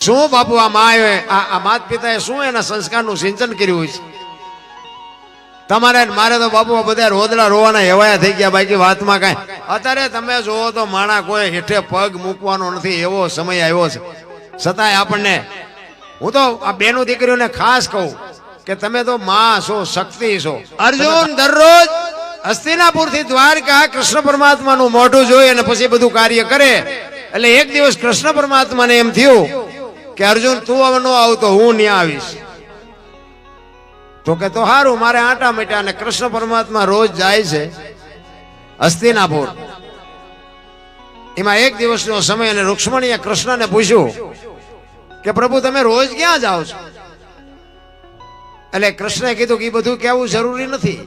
શું બાપુ આ માએ આ માત પિતાએ શું એના સંસ્કારનું સિંચન કર્યું છે? તમારે મારે તો બાપુ બધા રોદડા રોવાના હેવાયા થઈ ગયા બાકી વાતમાં કાંઈ. અત્યારે તમે જોવો તો માણા કોઈ હેઠે પગ મૂકવાનો નથી એવો સમય આવ્યો છે. છતાંય આપણને હું તો આ બેનું દીકરીઓને ખાસ કહું કે તમે તો માં છો શક્તિ છો. અર્જુન દરરોજ હસ્તિનાપુરથી દ્વારકા કૃષ્ણ પરમાત્માનું મોઢું જોઈ અને પછી બધું કાર્ય કરે. એટલે એક દિવસ કૃષ્ણ પરમાત્માને એમ થયું કે અર્જુન, તું હવે ન આવતો હું ત્યાં આવીશ. તો કે તો સારું મારે આટા મીટા અને કૃષ્ણ પરમાત્મા રોજ જાય છે હસ્તિનાપુર. એમાં એક દિવસનો સમય અને રૂક્ષ્મણીએ કૃષ્ણને પૂછ્યું કે પ્રભુ, તમે રોજ ક્યાં જાઓ છો? એટલે કૃષ્ણે કીધું કે એ બધું કહેવું જરૂરી નથી.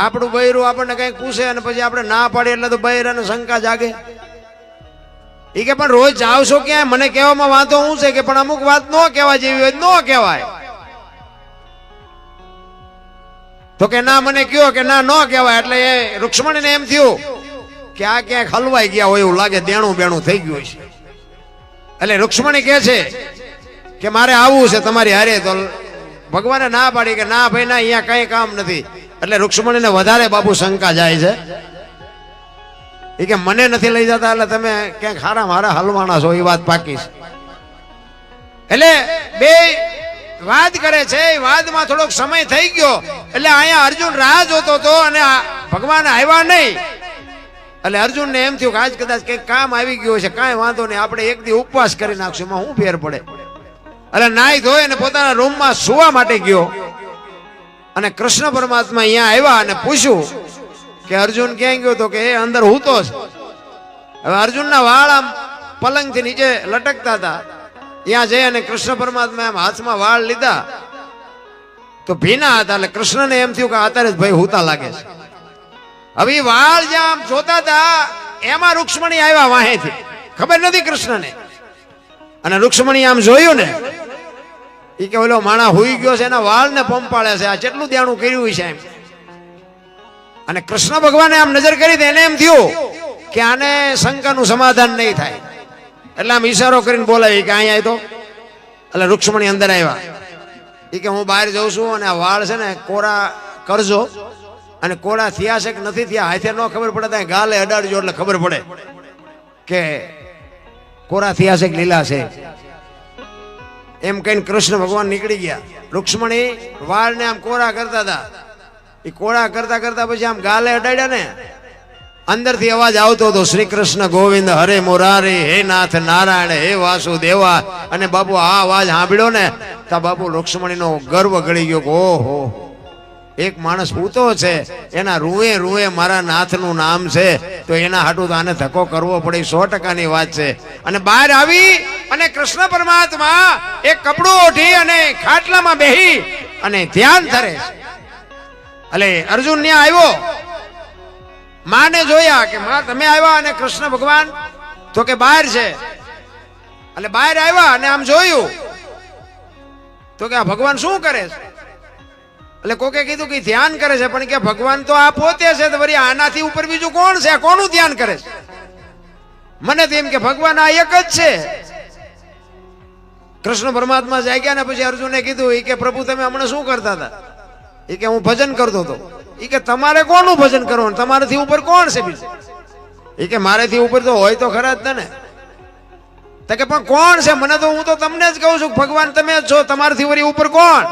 આપણું બૈરું આપણને કંઈક પૂછે અને પછી આપણે ના પાડીએ એટલે તો બૈરાને શંકા જાગે. એ કે પણ રોજ જાવ છો ક્યાં? મને કહેવામાં વાંધો હું છે કે પણ અમુક વાત ન કહેવા જેવી હોય ન કહેવાય. તો કે ના, મને કયો કે ના, ન કહેવાય. એટલે એ રૂક્ષ્મણીને એમ થયું કે આ ક્યાંક હલવાઈ ગયા હોય એવું લાગે દેણું બેણું થઈ ગયું છે. એટલે રૂક્ષ્મણી કહે છે કે મારે આવવું છે તમારી હારે. તો ભગવાને ના પાડી કે ના ભાઈ, ના, અહીંયા કઈ કામ નથી. એટલે રૂક્ષ્મણીને વધારે બાપુ શંકા જાય છે. એ કે મને નથી લઈ જતા એટલે તમે ક્યાંક હારા મારા હલવાના છો એ વાત પાકી છે. એટલે બે વાદ કરે છે એ વાદમાં થોડોક સમય થઈ ગયો. એટલે અહીંયા અર્જુન રાહ જોતો હતો અને ભગવાન આવ્યા નહીં. એટલે અર્જુનને એમ થયું કે આજ કદાચ કંઈક કામ આવી ગયું છે કાંઈ વાંધો નહીં, આપણે એક દી ઉપવાસ કરી નાખશું, એમાં શું ફેર પડે? એટલે નાઈ ધોઈ અને પોતાના રૂમમાં સુવા માટે ગયો. અને કૃષ્ણ પરમાત્મા અહીંયા આવ્યા અને પૂછ્યું કે અર્જુન ક્યાં ગયો તો કે એ અંદર હૂતો છે હવે અર્જુનના વાળ આમ પલંગથી નીચે લટકતા હતા. ત્યાં જઈ અને કૃષ્ણ પરમાત્મા એમ હાથમાં વાળ લીધા. તો ભીના હતા એટલે કૃષ્ણને એમ થયું કે અત્યારે જ ભાઈ હૂતા લાગે છે. હવે વાળ જ્યાં આમ જોતા હતા, એમાં રૂક્ષ્મણી આવ્યા વાહેથી. ખબર નથી કૃષ્ણને. અને રૂક્ષ્મણી આમ જોયું ને એ કે ઓલો માણા હુઈ ગયો છે, એના વાળને પંપાળે છે. આ કેટલું દેણું કર્યું છે એમ? અને કૃષ્ણ ભગવાને આમ નજર કરી એને એમ થયું કે આને શંકાનું સમાધાન નહીં થાય. એટલે આમ ઈશારો કરીને બોલાવી કે અહીંયા તો. એટલે રૂક્ષ્મણી અંદર આવ્યા. એ કે હું બહાર જઉં છું અને આ વાળ છે ને કોરા કરજો. અને કોરા થયા છે કે નથી થયા હાથે ન ખબર પડે ત્યાં ગાલે અડાડજો એટલે ખબર પડે કે કોરા થયા છે કે લીલા છે. એમ કહીને કૃષ્ણ ભગવાન નીકળી ગયા. રૂક્ષ્મણી વાળને આમ કોરા કરતા હતા. એ કોળા કરતા કરતા પછી આમ ગાલે અડાડ્યા ને, અંદરથી અવાજ આવતો હતો શ્રી કૃષ્ણ ગોવિંદ હરે મોરારે, હે નાથ નારાયણ, હે વાસુદેવા. અને બાપુ આ અવાજ સાંભળ્યો ને, તો બાપુ રુક્ષ્મણીનો ગર્વ ગળી ગયો ઓહો, એક માણસ પૂતો છે, એના રૂએ રૂએ મારા નાથનું નામ છે, તો એના હાટું તો આને ધક્કો કરવો પડે, સો ટકાની વાત છે. અને બહાર આવી અને કૃષ્ણ પરમાત્મા એક કપડું ઓઢી અને ખાટલામાં બેહી અને ધ્યાન ધરે છે. એટલે અર્જુન ત્યાં આવ્યો? માને જોયા કે માં, તમે આવ્યા અને કૃષ્ણ ભગવાન તો કે બહાર છે. એટલે બહાર આવ્યા અને આમ જોયું. તો કે આ ભગવાન શું કરે છે? એટલે કોકે કીધું કે ધ્યાન કરે છે, પણ કે ભગવાન તો આ પોતે છે, તો વળી આનાથી ઉપર બીજું કોણ છે? કોનું ધ્યાન કરે છે? મને તો એમ કે ભગવાન આ એક જ છે. કૃષ્ણ પરમાત્મા જાગ્યા ને પછી અર્જુને કીધું કે પ્રભુ, તમે હમણાં શું કરતા હતા? એ કે હું ભજન કરતો હતો. એ કે તમારે કોનું ભજન કરવાનું? તમારાથી ઉપર કોણ છે? બીજું એ કે મારેથી ઉપર તો હોય તો ખરા જ ને તો કે પણ કોણ છે? મને તો હું તો તમને જ કહું છું, ભગવાન તમે જ છો, તમારાથી વળી ઉપર કોણ?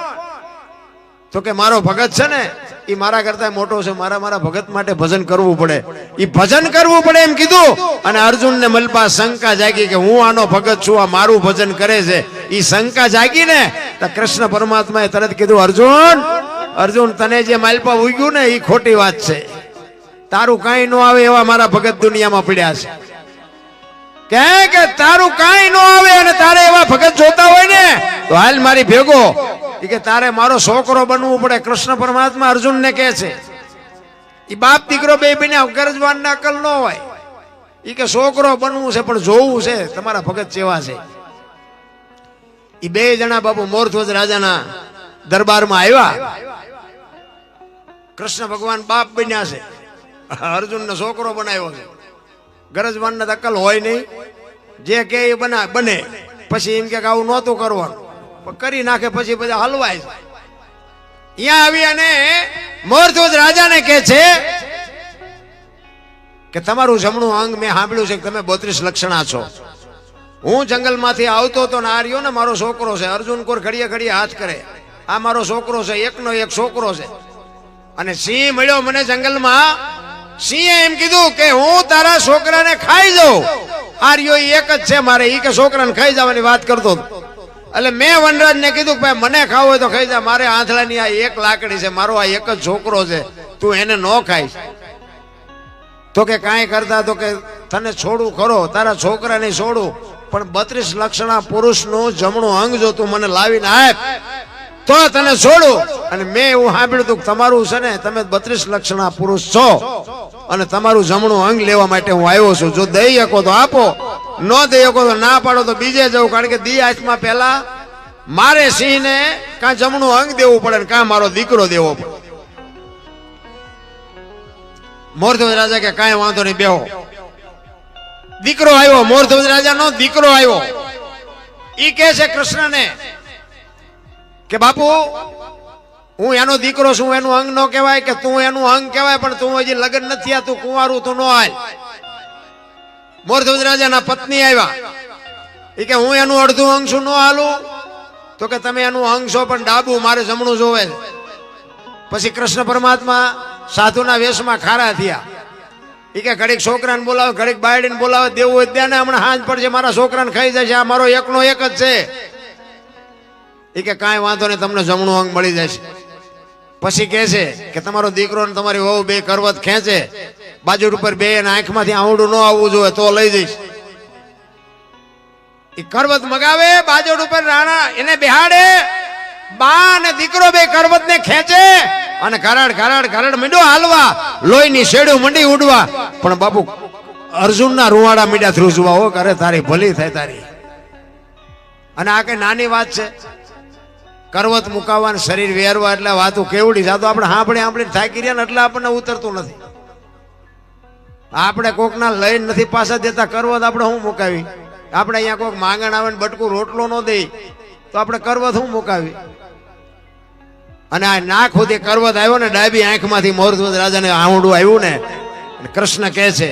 તો કે મારો ભગત છે ને એ મારા કરતા મોટો છે, મારા મારા ભગત માટે ભજન કરવું પડે. એ ભજન કરવું પડે એમ કીધું. અને અર્જુન ને મલપા શંકા જાગી કે હું આનો ભગત છું, આ મારું ભજન કરે છે. એ શંકા જાગી ને, તો કૃષ્ણ પરમાત્માએ તરત કીધું, અર્જુન અર્જુન, તને જે માલપા ઉગ્યું ને એ ખોટી વાત છે. તારું કાંઈ ન આવે એવા મારા ભગત દુનિયામાં પડ્યા છે. કે કે તારું કાંઈ ન આવે અને તારે એવા ભગત જોતા હોય ને, તો હાલ મારી ભેગો. કે તારે મારો છોકરો બનવું પડે. કૃષ્ણ પરમાત્મા અર્જુન ને કહે છે. એ બાપ દીકરો બે બન્યા ગરજવાન ના અકલ ન હોય. ઈ કે છોકરો બનવું છે, પણ જોવું છે. તમારા ભગત જેવા છે. એ બે જણા બાપુ મોરધ્વજ રાજાના દરબારમાં આવ્યા. કૃષ્ણ ભગવાન બાપ બન્યા છે. અર્જુન છોકરો બનાવ્યો છે. ગરજવાન અકલ હોય નહીં. જે કે એ બના, બને. પછી એમ કે આવું નહોતું કરવાનું. કરી નાખે પછી બધા હલવાય છે. અહીંયા આવી અને મોરધોજ રાજાને કે છે કે તમારું જમણું અંગ મેં સાંભળ્યું છે કે તમે બોત્રીસ લક્ષણા છો. હું જંગલમાંથી આવતો તો ને આ ને મારો છોકરો છે. અર્જુન કોર ઘડીએ ઘડીએ હાથ કરે. આ મારો છોકરો છે. એકનો એક છોકરો છે. અને સિંહ મળ્યો મને જંગલમાં. સિંહે એમ કીધું કે હું તારા છોકરાને ખાઈ જાઉં આર્યો એક જ છે મારે એ કે છોકરાને ખાઈ જવાની વાત કરતો. એટલે મેં વનરાજને કીધું કે ભાઈ, મને ખાવું હોય તો ખાઈ જા, મારે આંધળાની આ એક લાકડી છે, મારો આ એક જ છોકરો છે, તું એને ન ખાઈ તો કે કાંઈ કરતા, તો કે તને છોડું ખરો, તારા છોકરાને છોડું. પણ બત્રીસ લક્ષણા પુરુષનું જમણું અંગ જો તું મને લાવીને આપ તો તને છોડું. અને મેં એવું સાંભળ્યું હતું તમારું છે ને, તમે બત્રીસ લક્ષણા પુરુષ છો. અને તમારું જમણું અંગ લેવા માટે હું આવ્યો છું. જો દઈ શકો તો આપો. ન દઈ શકો તો ના પાડો તો બીજે જવું. કારણ કે દી આઠમાં પહેલા મારે સિંહને કાં જમણું અંગ દેવું પડે ને કાં મારો દીકરો દેવો પડે. મોરધવજ રાજા કે કાંઈ વાંધો નહીં, બેહો. દીકરો આવ્યો, મોરધ્વજ રાજાનો દીકરો આવ્યો. ઈ કે છે કૃષ્ણને કે બાપુ, હું એનો દીકરો છું, એનું અંગ ન કહેવાય કે તું એનું અંગ કહેવાય, પણ તું હજી લગ્ન નથી આ, તું કુંવારું તું નો હાલ. મોરધ્વજ રાજાના પત્ની આવ્યા. એ કે, હું એનું અડધું અંગ છું, નો હાલું? તો કે, તમે એનું અંગ છો, પણ ડાબુ મારે જમણું જોવે પછી કૃષ્ણ પરમાત્મા સાધુના વેશમાં ખારા થયા. એ કે, ઘડીક છોકરાને બોલાવે, ઘડીક બાયડીને બોલાવે, દેવું હોય ત્યાં હમણાં હાંજ પડશે મારા છોકરાને ખાઈ છે આ મારો એકનો એક જ છે. એ કે કાંઈ વાંધો નહીં, તમને જમણું અંગ મળી જશે. પછી કહે છે કે તમારો દીકરો ને તમારી વહુ બે કરવત ખેંચે બાજુ ઉપર બે આંખમાંથી આવડું ન આવવું જોઈએ તો લઈ જઈશ. એ કરવત મગાવે બાજુ ઉપર રાણા એને બેહાડે, બા અને દીકરો બે કરવત ને ખેંચે અને કરાડ કરાડ કરાડ મીંડો હાલવા, લોહીની શેડું મંડી ઉડવા. પણ બાપુ, અર્જુનના રૂવાડા મીડા ધ્રુજવા, હો કરે તારી ભલી થાય તારી. અને આ કઈ નાની વાત છે? કરવત મુકાવવાનું શરીર વેરવા એટલે વાતો કેવડી છે. આ તો આપણે હાંભળે હાંભળે થાકી રહ્યા ને એટલે આપણને ઉતરતું નથી. આપણે કોકના લઈને નથી પાછા દેતા. કરવત આપણે શું મુકાવી? આપણે અહીંયા કોઈક માંગણ આવે ને બટકું રોટલો ન દે, તો આપણે કરવત શું મુકાવી? અને આ નાક સુધી કરવત આવ્યો ને ડાબી આંખમાંથી મોરધ્વજ રાજાને આવડું આવ્યું ને કૃષ્ણ કહે છે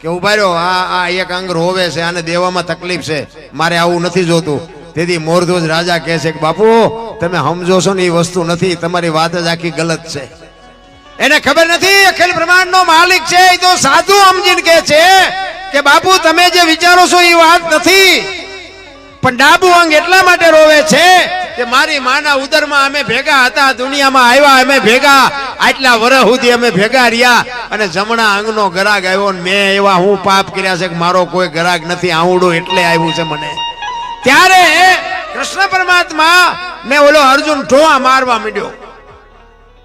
કે ઊભા રહ્યો, આ આ એક અંગ રોવે છે, આને દેવામાં તકલીફ છે. મારે આવું નથી જોતું. તેથી મોરધ્વજ રાજા કહે છે કે, બાપુ, તમે સમજો છો ને એ વસ્તુ નથી, તમારી વાત જ આખી ગલત છે. એને ખબર નથી, અખિલ બ્રહ્માંડ નો માલિક છે, એ તો સાધુ સમજીને કહે છે કે, બાપુ, તમે જે વિચારો છો એ વાત નથી, પણ ડાબુ અંગ એટલા માટે રોવે છે કે મારી માના ઉદરમાં અમે ભેગા હતા, દુનિયામાં આવ્યા, અમે ભેગા, આટલા વર્ષ સુધી અમે ભેગા રહ્યા અને જમણા અંગનો ગરાગ આવ્યો ને મેં એવા હું પાપ કર્યા છે કે મારો કોઈ ગરાગ નથી આવડું એટલે આવ્યું છે મને. ત્યારે કૃષ્ણ પરમાત્મા મેં ઓલો અર્જુન ઢોવા મારવા માંડ્યો.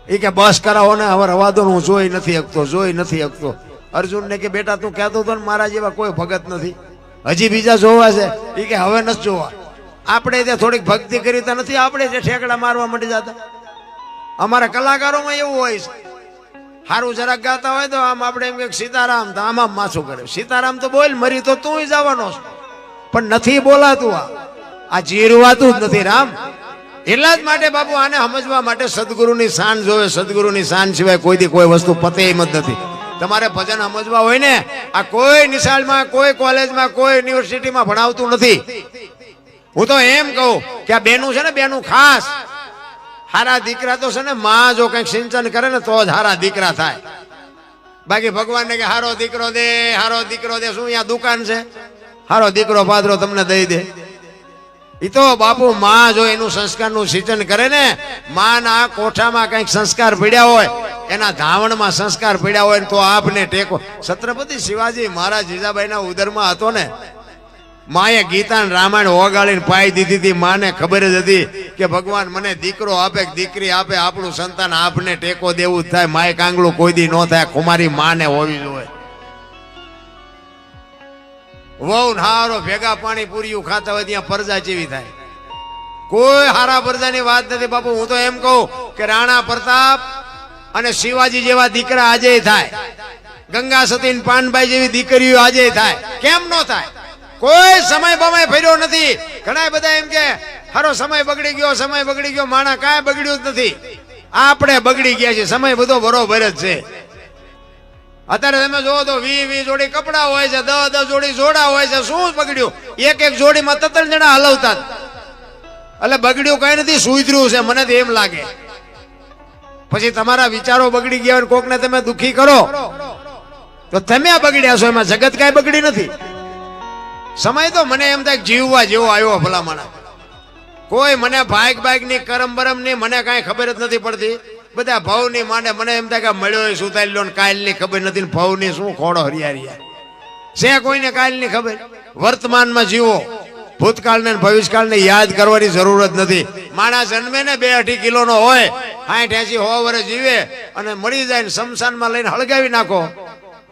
એ કે, બસ કરાવો ને, હવે રવા દો હું જોઈ નથી શકતો, જોઈ નથી શકતો. અર્જુન ને કે, બેટા, તું કહેતો હતો ને, મારા જેવા કોઈ ભગત નથી. હજી બીજા જોવા છે. એ કે, હવે નથી જોવા. આપણે ત્યાં થોડીક ભક્તિ કરી તો નથી, આપણે જે ઠેકડા મારવા માંડી જતા. અમારા કલાકારોમાં એવું હોય છે. સારું જરાક ગાતા હોય તો આમ આપણે એમ કે, સીતારામ. તો આમ માથું કરે. સીતારામ, તો બોલ, મરી તો તું જવાનો છે. પણ નથી બોલાતું આ. આ જીરવાતું જ નથી, રામ. એટલા જ માટે બાપુ આને સમજવા માટે સદગુરુની શાન જોવે, સદગુરુની શાન સિવાય કોઈથી કોઈ વસ્તુ પતે એમ જ નથી. તમારે ભજન સમજવા હોય ને, આ કોઈ નિશાળમાં, કોઈ કોલેજમાં, કોઈ યુનિવર્સિટીમાં ભણાવતું નથી. હું તો એમ કહું કે આ બેનું છે ને, બેનું ખાસ. હારા દીકરા તો છે ને, માં જો કંઈક સિંચન કરે ને, તો જ હારા દીકરા થાય. બાકી ભગવાનને કે હારો દીકરો દે, હારો દીકરો દે, શું અહીંયા દુકાન છે? હારો દીકરો પાદરો તમને દઈ દે. એ તો બાપુ માં જો એનું સંસ્કારનું સિંચન કરે ને, માના કોઠામાં કંઈક સંસ્કાર પીડ્યા હોય, એના ધાવણમાં સંસ્કાર પીડ્યા હોય તો આપને ટેકો. છત્રપતિ શિવાજી મહારાજ જીજાબાઈના ઉદરમાં હતો ને, માએ ગીતા રામાયણ ઓગાળીને પાઈ દીધી હતી. માને ખબર જ હતી કે ભગવાન મને દીકરો આપે દીકરી આપે, આપણું સંતાન આપને ટેકો દેવું થાય. માએ કાંગલું કોઈ દી ન થાય. કુમારી માને હોવી જોઈએ. વહુ હારો ભેગા પાણી પૂર્યું ખાતા હોય ત્યાં પરજા જેવી થાય. કોઈ હારા પરજાની વાત નથી, બાપુ, હું તો એમ કહું કે રાણા પ્રતાપ અને શિવાજી જેવા દીકરા આજે થાય. ગંગા સતી પાનભાઈ જેવી દીકરીઓ આજે થાય. કેમ નો થાય? કોઈ સમય બમય ફર્યો નથી. ઘણા બધા એમ કે, હારો સમય બગડી ગયો, સમય બગડી ગયો, માણા કાંઈ બગડ્યું જ નથી. આપણે બગડી ગયા છે સમય બધો બરોબર જ છે. અત્યારે તમે જોવો તો વી વી જોડી કપડા હોય છે દસ દસ જોડી જોડા હોય છે, શું બગડ્યું? એક એક જોડીમાં તત્રણ જણા હલવતા. એટલે બગડ્યું કઈ નથી, સુધર્યું છે, મને એમ લાગે. પછી તમારા વિચારો બગડી ગયા હોય કોકને તમે દુખી કરો. તો તમે આ બગડ્યા છો, એમાં જગત કાંઈ બગડી નથી. સમય તો મને એમ થાય જીવવા જેવો આવ્યો ભલામણા. કોઈ મને બાઇક બાઇકની કરમ બરમની મને કાંઈ ખબર જ નથી પડતી. બધા ભાવની માંડે મને એમ થાય કે મળ્યો સુતાઈ લો કાલની ખબર નથી ભવની શું ખોડો હરિયારિયા છે કોઈને કાયલની ખબર? વર્તમાનમાં જીવો, ભૂતકાળને ભવિષ્યકાળને યાદ કરવાની જરૂર જ નથી. માણસ જન્મે ને બે અઢી કિલોનો હોય સાઠ એસી હો વર્ષ જીવે અને મળી જાય ને શમશાનમાં લઈને હળગાવી નાખો.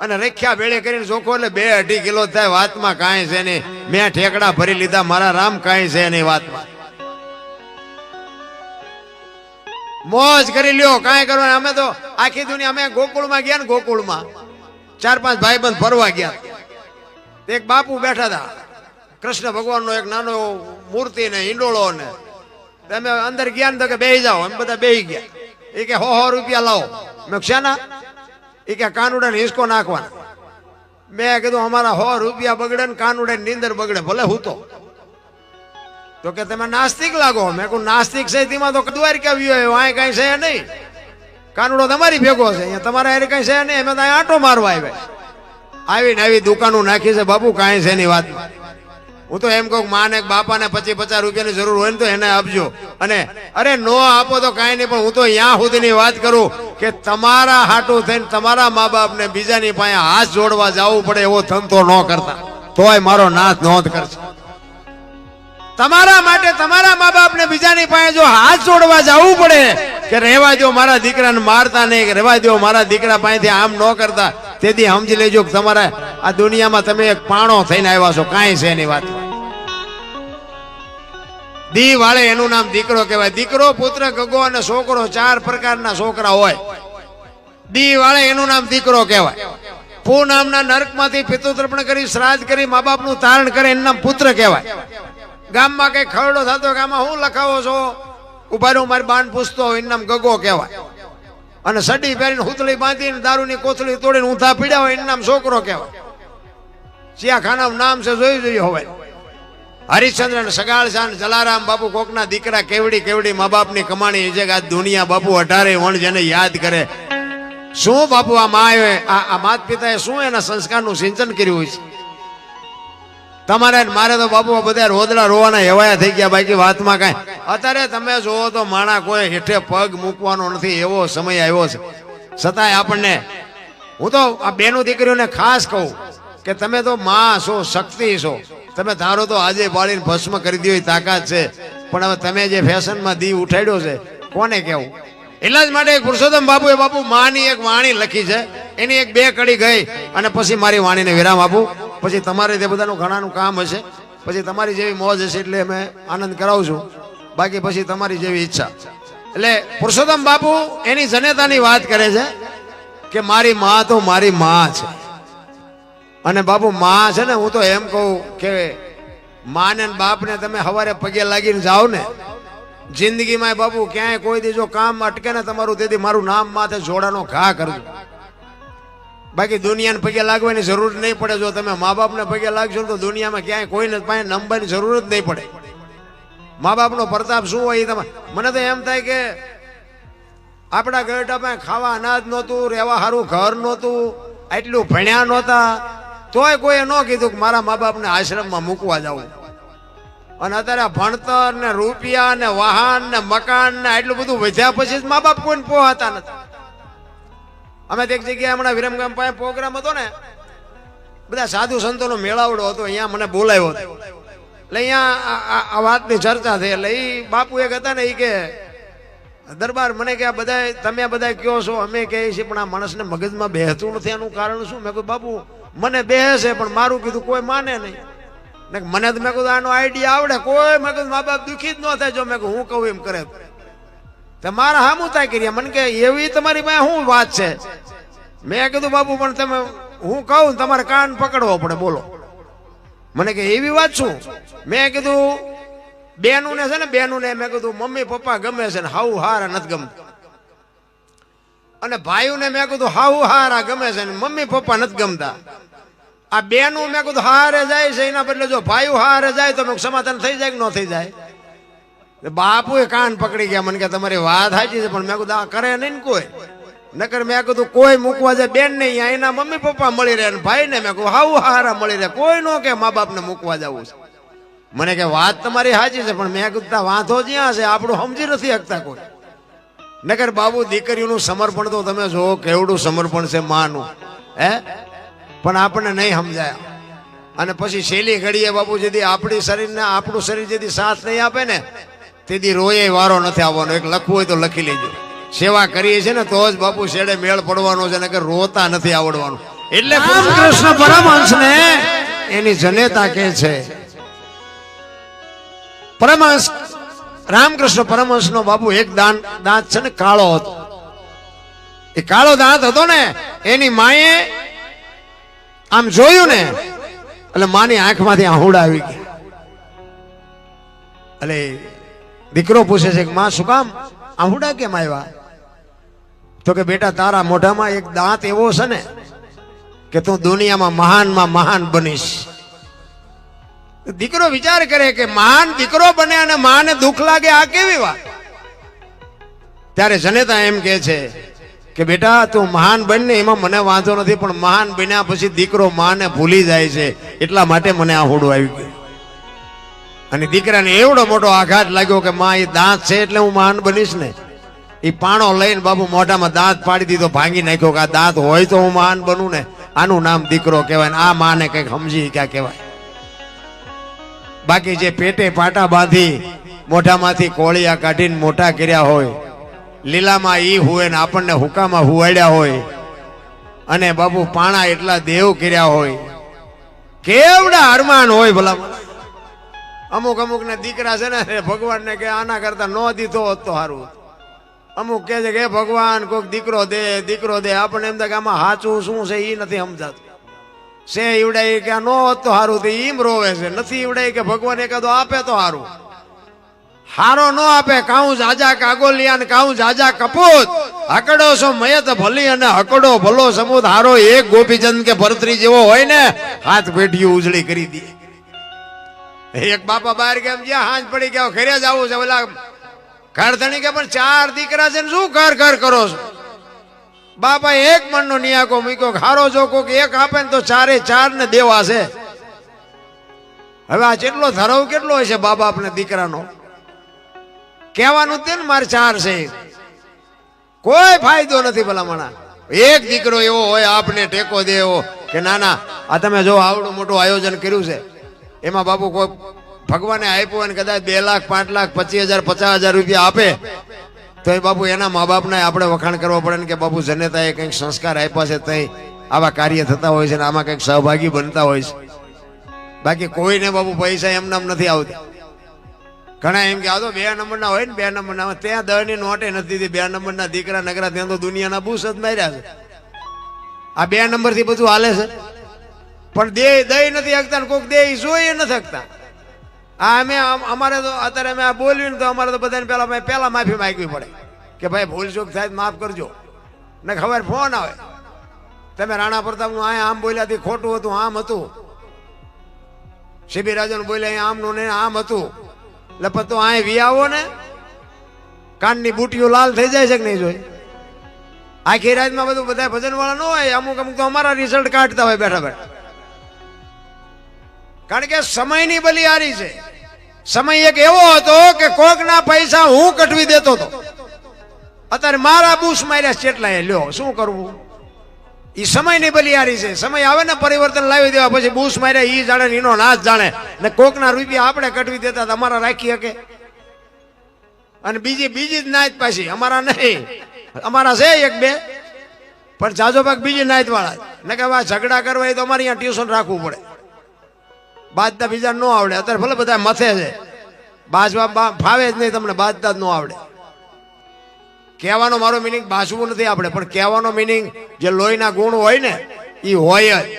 અને રેખ્યા ભેળે કરીને જોખો એટલે બે અઢી કિલો થાય વાતમાં કાંઈ છે નહીં. મેં ઠેકડા ભરી લીધા, મારા રામ કાંઈ છે નહીં વાતમાં. મોજ કરી લ્યો, કાંઈ કરવાનું અમે તો આખી દુનિયા, અમે ગોકુળમાં ગયા ને ગોકુળમાં. ચાર પાંચ ભાઈબંધ ફરવા ગયા. એક બાપુ બેઠા હતા. કૃષ્ણ ભગવાનનો એક નાનો મૂર્તિ ને હિંડોળો ને. તમે અંદર ગયા ને તો કે બેહી જાઓ. એમ બધા બેહી ગયા. એ કે, હો હો, રૂપિયા લાવો. મેં શાના? એ કે, કાનુડા ને હિસકો નાખવાના. મેં કીધું, અમારા હો, રૂપિયા બગડે ને કાનુડે નીંદર બગડે, ભલે હું તો. તો કે તમે નાસ્તિક લાગો મેં કહું, નાસ્તિક છે તેમાં તો દ્વારકા વ્યુ અહીં કઈ છે નહીં. કાનુડો તમારી ભેગો છે. અહીંયા તમારા હારે કઈ છે નહીં. અમે તો અહીંયા આંટો મારવા આવ્યા આવીને આવી દુકાનો નાખી છે. બાપુ, કાંઈ છે એની વાત હું તો એમ કહું માને બાપાને પચીસ પચાસ રૂપિયાની જરૂર હોય ને તો એને આપજો. અને અરે નો આપો તો કાંઈ નહીં, પણ હું તો અહીંયા સુધીની વાત કરું કે તમારા હાટું થઈને તમારા મા બાપને બીજાની પાસે હાથ જોડવા જવું પડે એવો ધંધો ન કરતા. તોય મારો નાથ નોંધ કરશે તમારા માટે તમારા મા બાપને બીજાની પાસે જો હાથ જોડવા જવું પડે કે રહેવા દો મારા દીકરાને મારતા નહીં રહેવા દો મારા દીકરા પાસેથી આમ ન કરતા, તેથી સમજી લેજો કે તમારા આ દુનિયામાં તમે એક પાણો થઈને આવ્યા છો, કાંઈ છે એની વાત દી વાળે એનું નામ દીકરો કહેવાય. દીકરો, પુત્ર, ગગો અને છોકરો ચાર પ્રકારના છોકરા હોય. દી વાળે એનું નામ દીકરો કહેવાય. પૂ નામના નરકમાંથી પિતૃતર્પણ કરી, શ્રાદ્ધ કરી, મા બાપનું તારણ કરે, એનું નામ પુત્ર કહેવાય. ગામમાં કઈ ખરડો થતો કે આમાં હું લખાવો છો? ઊભા રહું મારી બાન પૂછતો હોય નામ ગગો કહેવાય. અને સડી પહેરીને હુતળી બાંધીને દારૂની કોથળી તોડીને ઊંધા પીડ્યા હોય એનું છોકરો કહેવાય. સિયાખાનાનું નામ છે જોઈ જોઈએ હવે. હરિશ્ચંદ્ર સગાળ શાન જલારામ બાપુ કોકના દીકરા કેવડી કેવડી મા બાપની કમાણી. છે કે આ દુનિયા બાપુ અઢારે વણ જેને યાદ કરે. શું બાપુ આ માએ આ માત પિતાએ શું એના સંસ્કારનું સિંચન કર્યું હોય છે? તમારે મારે તો બાપુ બધા રોદડા રોવાના એવાયા થઈ ગયા, બાકી વાતમાં કાંઈ. અત્યારે તમે જોવો તો માણા કોઈ હેઠે પગ મૂકવાનો નથી, એવો સમય આવ્યો છે. છતાંય આપણને, હું તો આ બેનું દીકરીઓને ખાસ કહું કે તમે તો માં છો, શક્તિ છો. તમે ધારો તો આજે બાળીને ભસ્મ કરી દો એ તાકાત છે. પણ હવે તમે જે ફેશનમાં દી ઉઠાડ્યો છે, કોને કેવું એટલા જ માટે પુરુષોત્તમ બાપુએ બાપુ માની એક વાણી લખી છે. એની એક બે કડી ગઈ અને પછી મારી વાણીને વિરામ આપું. પછી તમારે તે બધાનું ઘણાનું કામ હશે. પછી તમારી જેવી મોજ હશે એટલે અમે આનંદ કરાવું છું બાકી પછી તમારી જેવી ઈચ્છા. એટલે પુરુષોત્તમ બાપુ એની જનેતાની વાત કરે છે કે મારી મા તો મારી મા છે. અને બાપુ મા છે ને હું તો એમ કહું કે માને ને બાપને તમે સવારે પગે લાગીને જાઓ ને. જિંદગીમાં બાપુ ક્યાંય કોઈ દી જો કામ અટકે ને તમારું તેથી મારું નામ માથે જોડાનો ઘા કરજો. બાકી દુનિયાને પગે લાગવાની જરૂર નહીં પડે. જો તમે મા બાપને પગે લાગશો તો દુનિયામાં ક્યાંય કોઈને પાસે નંબરની જરૂર જ નહીં પડે. મા બાપનો પ્રતાપ શું હોય તમે મને તો એમ થાય કે આપણા ગરડા પાસે ખાવા અનાજ નહોતું, રહેવા સારું ઘર નહોતું, આટલું ભણ્યા નહોતા. તોય કોઈએ ન કીધું કે મારા મા બાપને આશ્રમમાં મૂકવા જવું અને અત્યારે ભણતર ને રૂપિયા ને વાહન ને મકાન ને એટલું બધું વધ્યા પછી જ મા બાપ કોઈને પોહાતા નથી. અમે એક જગ્યાએ હમણાં વિરમગામ પાસે પ્રોગ્રામ હતો ને, બધા સાધુ સંતોનો મેળાવડો હતો, અહીંયા મને બોલાવ્યો હતો. એટલે અહીંયા આ- વાતની ચર્ચા થઈ, એટલે એ બાપુ એક હતા ને એ કે, દરબાર, મને કે આ બધા તમે બધા કયો છો? અમે કહીએ છીએ, પણ આ માણસને મગજમાં બેહતું નથી, એનું કારણ શું? મેં કહ્યું બાપુ, મને બેહે છે પણ મારું કીધું કોઈ માને નહીં. ને મને તો, મેં કીધું, આનો આઈડિયા આવડે, કોઈ મેં કીધું, મા બાપ દુઃખી જ ન થાય. જો મેં કહું હું કહું એમ કરે. તો મારા હામું થાય કર્યા મને કે, એવી તમારી પાસે શું વાત છે? મેં કીધું, બાપુ, પણ તમે, હું કહું તમારે કાન પકડવો પડે, બોલો. મને કે, એવી વાત શું? મેં કીધું બેનું ને છે ને બેનું ને મેં કીધું, મમ્મી, પપ્પા ગમે છે ને હાઉ હારા નથી ગમતા. અને ભાઈઓને મેં કીધું હાઉ હારા ગમે છે ને, મમ્મી, પપ્પા નથી ગમતા. આ બેનું મેં કીધું, હારે જાય છે, એના બદલે જો ભાઈઓ હારે જાય તો સમાધાન થઈ જાય કે ન થઈ જાય? બાપુએ કાન પકડી ગયા, મને કે, તમારી વાત સાચી છે, પણ મેં કીધું, આ કરે નહીં ને કોઈ. નકર મેં કીધું, કોઈ મૂકવા જાય, બેન નહીં અહીંયા એના મમ્મી પપ્પા મળી રહે ભાઈ ને. મેં કહું હાઉ હારા મળી રહે, કોઈ નો કે મા બાપને મૂકવા જવું છે. મને કે, વાત તમારી સાચી છે, પણ મેં કીધું વાંધો જ્યાં છે, આપણું સમજી નથી શકતા કોઈ. નકર બાબુ, દીકરીનું સમર્પણ તો તમે જો કેવડું સમર્પણ છે માનું. હે? પણ આપણને નહીં સમજાય. અને પછી છેલ્લી ઘડીએ બાબુ જેથી આપણી શરીરને, આપણું શરીર જેથી સાથ નહીં આપે ને, તેથી રોયે વારો નથી આવવાનો. એક લખવું હોય તો લખી લેજો. સેવા કરીએ છીએ ને તો જ બાપુ શેડે મેળ પડવાનો છે કે રોતા નથી આવડવાનું. એટલે કૃષ્ણ પરમહંસને એની જનેતા કે છે પરમહંસ રામકૃષ્ણ પરમહંસનો બાપુ એક દાંત દાંત છે ને કાળો હતો. એ કાળો દાંત હતો ને એની માએ આમ જોયું ને એટલે માની આંખમાંથી આહુડા આવી ગઈ. એટલે દીકરો પૂછે છે કે માં શું કામ? આહુડા કેમ આવ્યા? તો કે બેટા, તારા મોઢામાં એક દાંત એવો છે ને કે તું દુનિયામાં મહાનમાં મહાન બનીશ. દીકરો વિચાર કરે કે મહાન દીકરો બને અને માને દુઃખ લાગે, આ કેવી વાત? ત્યારે જનેતા એમ કે છે કે બેટા, તું મહાન બનને એમાં મને વાંધો નથી, પણ મહાન બન્યા પછી દીકરો માને ભૂલી જાય છે, એટલા માટે મને આ હોડું આવી ગયું. અને દીકરાને એવડો મોટો આઘાત લાગ્યો કે માં, એ દાંત છે એટલે હું મહાન બનીશ ને. એ પાણો લઈને બાબુ મોઢામાં દાંત પાડી દીધો, ભાંગી નાખ્યો કે આ દાંત હોય તો હું માન બનું ને? આનું નામ દીકરો કહેવાય ને આ માને કંઈક સમજી ક્યાં કહેવાય? બાકી જે પેટે પાટા બાંધી, મોઢામાંથી કોળિયા કાઢીને મોટા કર્યા હોય, લીલામાં ઈ હોય ને આપણને હુકામાં હુવાડ્યા હોય, અને બાપુ પાણા એટલા દેવ કર્યા હોય, કેવડા અરમાન હોય ભલા અમુક અમુક ને દીકરા છે ને, ભગવાનને કે આના કરતા ન દીધો હોત તો સારું અમુક કહે છે કે, ભગવાન, કોઈક દીકરો દે દીકરો દે. આપણને એમ થાય કે, આમાં સાચું શું છે એ નથી સમજાતું. છે ઈવડાય કે નો તો સારું તો ઈમ રોવે છે. નથી ઈવડાય કે, ભગવાન એકાદો આપે તો સારું હારો નો આપે, કાઉ જાજા કાગોલિયા ને કાઉ જાજા કપૂત. હકડો છો મયત ભલી અને હકડો ભલો સમૂત હારો એક ગોપીચંદ કે ભરતરી જેવો હોય ને, હાથ પેઢીઓ ઉજળી કરી દે. એક બાપા બહાર કેમ જ્યાં હાંજ પડી ગયા ખેરે જ આવું છે, ઓલા ઘર ધણી કે પણ ચાર દીકરા છે ને શું ઘર ઘર કરો છો? બાપા એક મનનો નિયાકો મૂક્યો હારો જો કોક એક આપે ને તો ચારે ચાર ને દેવા છે. હવે આ જેટલો ધરાવ કેટલો હશે બા બાપ દીકરાનો? કહેવાનું તે ને મારે ચાર છે. કોઈ ફાયદો નથી ભલામણા. એક દીકરો એવો હોય, આપને ટેકો દે એવો કે ના ના આ તમે જો આવડું મોટું આયોજન કર્યું છે, એમાં બાપુ કોઈ ભગવાને આપ્યું અને કદાચ બે લાખ, પાંચ લાખ, પચીસ હજાર, પચાસ હજાર રૂપિયા આપે. તો એ બાપુ એના મા બાપને આપણે વખાણ કરવા પડે ને કે બાપુ જનેતાએ કંઈક સંસ્કાર આપ્યા છે તઈ આવા કાર્ય થતા હોય છે ને આમાં કંઈક સહભાગી બનતા હોય છે. બાકી કોઈને બાપુ પૈસા એમ નથી આવતા. ઘણા એમ કે, આ બે નંબરના હોય ને, બે નંબરના. ત્યાં દહની નોટે નથી બે નંબરના દીકરા નગરા ત્યાં તો દુનિયાના બુસ જ માર્યા છે. આ બે નંબરથી બધું હાલે છે. પણ દે દઈ નથી હકતા કોઈક દે જોઈ નથી શકતા આ અમે અમ- અમારે તો અત્યારે અમે આ બોલ્યું ને તો અમારે તો બધાને ભાઈ પેલા માફી માગવી પડે કે ભાઈ ભૂલ ચૂક થાય માફ કરજો. ને ખબર ફોન આવે. તમે રાણા પ્રતાપનું આ આમ બોલ્યા હતી ખોટું હતું, આમ હતું. શિબી રાજન બોલ્યા આમનું ને આમ હતું. એટલે પણ તો અહીં વી આવો ને. કાનની બુટીઓ લાલ થઈ જાય છે કે નહીં જોઈ? આખી રાતમાં બધું બધા ભજન વાળા ન હોય, અમુક અમુક તો અમારા રિઝલ્ટ કાઢતા હોય બેઠા બેઠા. કારણ કે સમયની બલિયારી છે. સમય એક એવો હતો કે કોકના પૈસા હું કટવી દેતો હતો. અત્યારે મારા બુશ માર્યા છે એટલા લ્યો, શું કરવું? એ સમયની બલિયારી છે. સમય આવે ને પરિવર્તન લાવી દેવા પછી બુશ માર્યા એ જાણે ને ઈનો નાશ જાણે. ને કોકના રૂપિયા આપણે કટવી દેતા અમારા રાખી શકે. અને બીજી બીજી જ નાયત પાછી, અમારા નહીં. અમારા છે એક બે. પણ જાજો ભાગ બીજી નાયત વાળા ને કે ઝઘડા કરવા એ તો અમારે અહીંયા ટ્યુશન રાખવું પડે. બાજતા બીજા ન આવડે. અત્યારે ભલે બધા મથે છે. બાજવા ફાવે જ નહીં તમને બાજતા જ ન આવડે. કહેવાનો મારો મિનિંગ બાજવું નથી આપણે, પણ કહેવાનો મિનિંગ જે લોહીના ગુણ હોય ને એ હોય જ.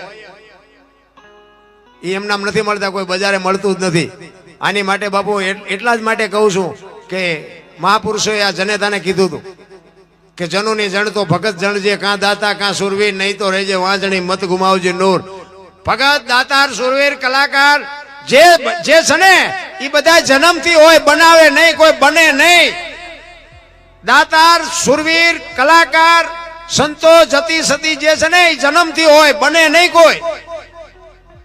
એ એમનામ નથી મળતા, કોઈ બજારે મળતું જ નથી. આની માટે બાપુ એટલા જ માટે કહું છું કે મહાપુરુષોએ આ જનેતાને કીધું હતું કે જનુની જણ તો ભગત જણજે કાં દાતા, કાં સુરવીર, નહીં તો રહેજે વાંજણી, મત ગુમાવજે નૂર. ભગત, દાતાર, સુરવીર, કલાકાર, જે જે છે ને એ બધા જન્મથી હોય, બનાવે નહીં, કોઈ બને નહીં. દાતાર, સુરવીર, કલાકાર, સંતો, જતી સતી જે છે ને એ જન્મથી હોય, બને નહીં કોઈ.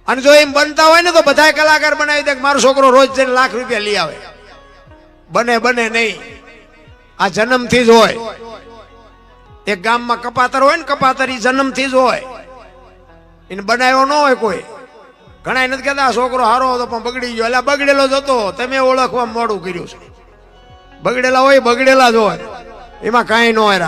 અને જો એમ બનતા હોય ને, તો બધા કલાકાર બનાવી દે મારો છોકરો રોજ જઈને લાખ રૂપિયા લઈ આવે. બને બને નહીં. આ જન્મથી જ હોય. એક ગામમાં કપાતર હોય ને, કપાતર એ જન્મથી જ હોય. એને બનાવ્યો ન હોય કોઈ. ઘણા નથી કહેતા છોકરો હારો હતો, પણ બગડી ગયો. એટલે બગડેલો જ હતો. તમે ઓળખવા મોડું કર્યું છે. બગડેલા હોય, બગડેલા જ હોય. એમાં કાંઈ ન હોય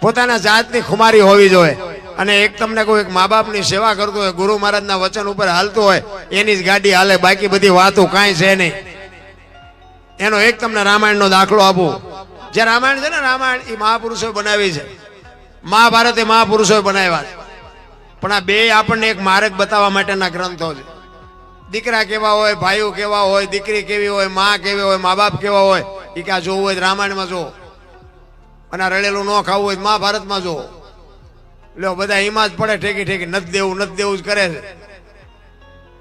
પોતાના જાતની ખુમારી હોવી જોઈએ. અને એક તમને કોઈ એક મા બાપની સેવા કરતો હોય, ગુરુ મહારાજના વચન ઉપર હાલતું હોય, એની જ ગાડી હાલે. બાકી બધી વાતો કાંઈ છે નહીં. એનો એક તમને રામાયણનો દાખલો આપું. જે રામાયણ છે ને, રામાયણ એ મહાપુરુષોએ બનાવી છે. મહાભારત એ મહાપુરુષોએ બનાવ્યા છે. પણ આ બે આપણને એક માર્ગ બતાવવા માટેના ગ્રંથો છે. દીકરા કેવા હોય, ભાઈઓ કેવા હોય, દીકરી કેવી હોય, માં કેવી હોય, મા બાપ કેવા હોય એ કે આ જોવું હોય રામાયણમાં જો અને રળેલું ન ખાવું હોય મહાભારતમાં જો લ્યો, બધા એમાં જ પડે, ઠેકી ઠેકી, નથી દેવું નથી દેવું જ કરે છે.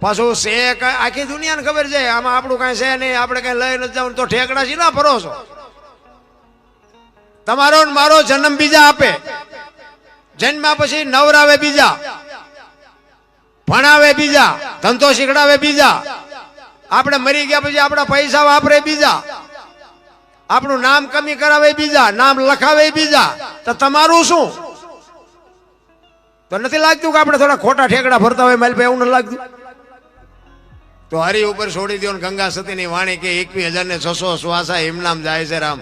પાછું છે આખી દુનિયાને ખબર છે, આમાં આપણું કાંઈ છે નહીં, આપણે કાંઈ લઈ નથી જવું તો ઠેકડા છે ના ભરોસો? તમારો મારો જન્મ બીજા આપે. જન્મ્યા પછી નવરાવે બીજા, ભણાવે બીજા, ધંધો શીખડાવે બીજા. આપણે મરી ગયા પછી આપણા પૈસા વાપરે બીજા. આપણું નામ કમી કરાવે બીજા, નામ લખાવે બીજા. તો તમારું શું? તો નથી લાગતું કે આપણે થોડા ખોટા ઠેકડા ભરતા હોય, મારી એવું નથી લાગતું. તો હરી ઉપર છોડી દો ને ગંગા સતીની વાણી કે એકવીસ હજાર ને છસો શ્વાસા એમનામ જાય છે રામ.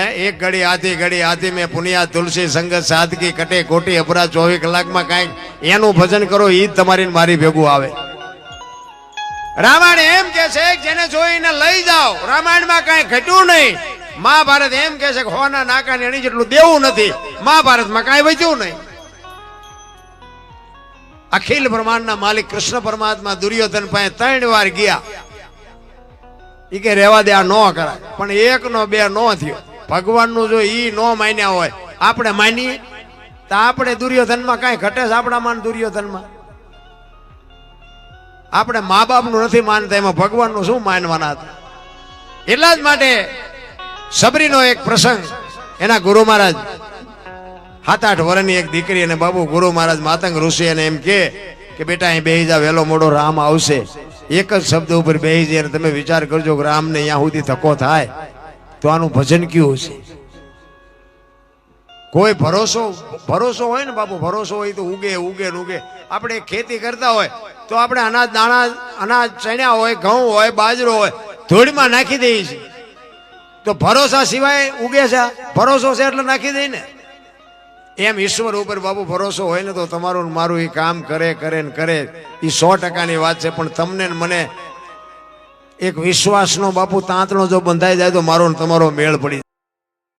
એક ઘડી, આધી ઘડી, આધી મેં પુનિયા, તુલસી, સંગત, સાદગી, કટે, કોટી અપરાધ ચોવીસ કલાકમાં કાંઈક એનું ભજન કરો એ તમારી મારી ભેગું આવે. રામાયણ એમ કે છે, જેને જોઈને લઈ જાઓ. રામાયણમાં કાંઈ ઘટ્યું નહીં. મહાભારત એમ કે છે હોના, નાકા એની જેટલું દેવું નથી. મહાભારતમાં કાંઈ વધ્યું નહીં. અખિલ બ્રહ્માંડના માલિક કૃષ્ણ પરમાત્મા દુર્યોધન પાસે ત્રણ વાર ગયા. એ કે રેવા દે, આ નો કરાય. પણ એક નો, બે નો થયો. ભગવાનનું જો ઈ નો માન્યા હોય, આપણે માનીએ? તો આપણે દુર્યોધનમાં કાંઈ ઘટે છે આપણામાં દુર્યોધનમાં? આપણે મા બાપનું નથી માનતા, એમાં ભગવાનનું શું માનવાના હતા? એટલા જ માટે સબરીનો એક પ્રસંગ, એના ગુરુ મહારાજ સાત આઠ વર્ષની એક દીકરી અને બાબુ ગુરુ મહારાજ માતંગ ઋષિ એને એમ કે કે બેટા અહીં બેહી જા, વહેલો મોડો રામ આવશે. એક જ શબ્દ ઉપર બેહી જાય તમે વિચાર કરજો કે રામને અહીંયા સુધી ધક્કો થાય. તો આનું ભજન કયું છે કોઈ ભરોસો ભરોસો હોય ને બાપુ, ભરોસો હોય તો ઉગે ઉગે ને ઉગે. આપણે ખેતી કરતા હોય તો આપણે અનાજ, દાણા, અનાજ, ચણ્યા હોય, ઘઉં હોય, બાજરો હોય, ધૂળમાં નાખી દઈએ છીએ. તો ભરોસા સિવાય ઉગે છે? ભરોસો છે એટલે નાખી દઈ ને? એમ ઈશ્વર ઉપર બાપુ ભરોસો હોય ને તો તમારું મારું એ કામ કરે કરે ને કરે. એ સો ટકાની વાત છે, પણ તમને મને એક વિશ્વાસનો બાપુ તાંતણો જો બંધાઈ જાય તો મારો તમારો મેળ પડી